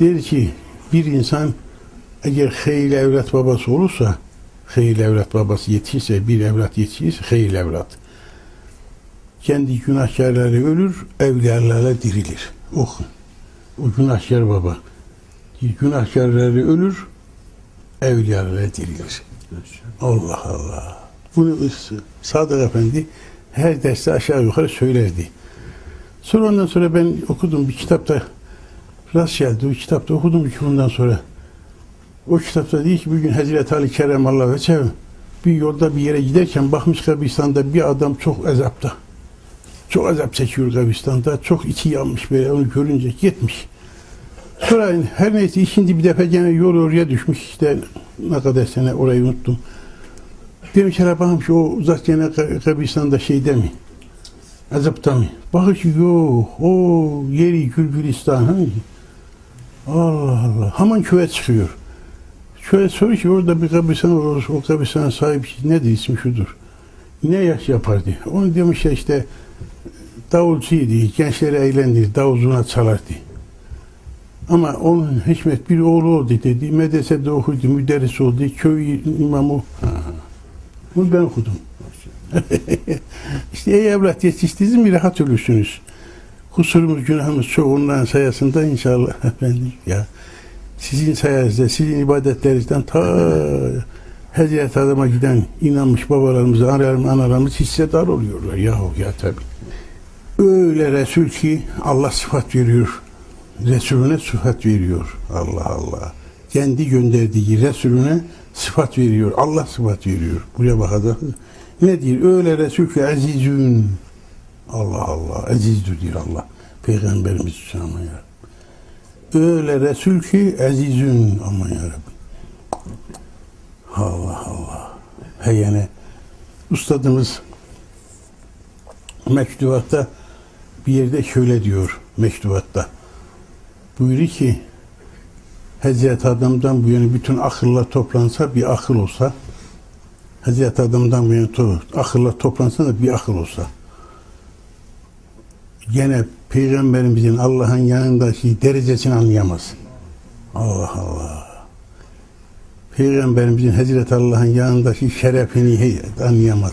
Der ki bir insan eğer hayırlı evlat babası olursa hayırlı evlat babası yetişirse bir evlat yetişirse hayırlı evlat kendi günahkarları ölür evliyalarla dirilir. Oh, o günahkar baba günahkarları ölür evliyalarla dirilir. Allah Allah. Bunu Sadık Efendi her derste aşağı yukarı söylerdi. Sonra ondan sonra ben okudum bir kitapta rast geldi. O kitapta okudum ki bundan sonra. O kitapta diyor ki bir gün Hazreti Ali Kerem Allah ve bir yolda bir yere giderken bakmış kabristan'da bir adam çok azapta. Çok azap çekiyor kabristan'da. Çok içi yanmış böyle onu görünce gitmiş. Sonra her neyse şimdi bir defa gene yol oraya düşmüş işte ne kadar sene orayı unuttum. Demiş bakayım şu o uzak gene ka- kabristan'da şeyde mi? Azapta mı? Ki yok o yeri Gülgülistan hangi? Allah Allah. Hemen köye çıkıyor. Köye soruyor ki orada bir kabristan olur. O kabristan sahibi nedir ismi şudur. Ne yaş yapardı? Onu demiş ya işte davulcuydu. Gençleri eğlendir. Davul zurna çalardı. Ama onun hikmet bir oğlu oldu dedi. Medresede okudu, müderris oldu, köy imamı. Bunu ben okudum. işte ey evlat yetiştiğiniz mi rahat ölürsünüz. Kusurumuz, günahımız çok onların sayesinde inşallah efendim ya. Sizin sayenizde, sizin ibadetlerinizden ta Hazreti Adam'a giden inanmış babalarımız, analarımız, analarımız hissedar oluyorlar. Yahu ya tabi. Öyle Resul ki Allah sıfat veriyor. Resulüne sıfat veriyor. Allah Allah. Kendi gönderdiği Resulüne sıfat veriyor. Allah sıfat veriyor. Buraya bakacağız. Ne diyor? Öyle Resul ki azizün. Allah Allah. Azizdir diyor Allah. Peygamberimiz için aman. Öyle Resul ki azizün aman ya Rabbi. Allah Allah. He yani ustadımız mektubatta bir yerde şöyle diyor mektubatta. Buyuruyor ki Hazreti Adam'dan bu yana bütün akıllar toplansa bir akıl olsa Hazreti Adam'dan bu yana to akıllar toplansa da bir akıl olsa gene Peygamberimizin Allah'ın yanındaki derecesini anlayamaz. Allah Allah. Peygamberimizin Hazreti Allah'ın yanındaki şerefini anlayamaz.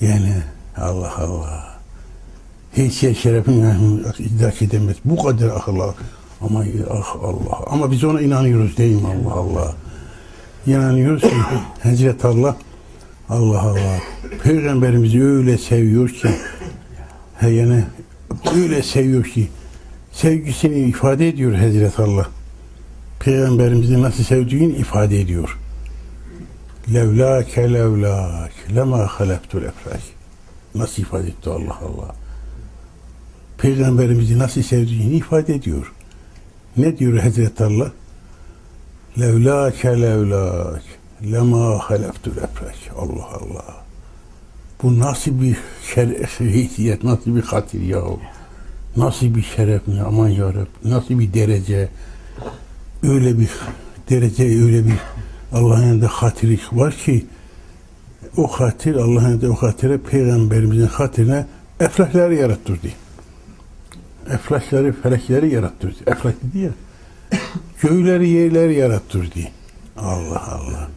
Yani Allah Allah. Hiç şey şerefini idrak edemez. Bu kadar akıllı. Ama ah Allah. Ama biz ona inanıyoruz değil mi Allah Allah. İnanıyoruz ki Hazreti Allah Allah Allah. Peygamberimizi öyle seviyor ki yani öyle seviyor ki sevgisini ifade ediyor Hazreti Allah. Peygamberimizi nasıl sevdiğini ifade ediyor. Levlâke levlâk lemâ halaktul efrâk. Nasıl ifade etti Allah Allah. Peygamberimizi nasıl sevdiğini ifade ediyor. Ne diyor Hazreti Allah? Levlâke levlâk lemâ halaktul efrâk. Allah Allah. Bu nasıl bir şeref, haysiyet, nasıl bir hatir ya? Nasıl bir şeref mi? Aman ya Rabbi. Nasıl bir derece? Öyle bir derece, öyle bir Allah'ın yanında hatiri var ki o hatir, Allah'ın yanında o hatire Peygamberimizin hatirine eflakları yarattırdı. Eflakları, felekleri yarattırdı. Eflak dedi ya. Göğleri, yerleri yarattırdı. Allah Allah.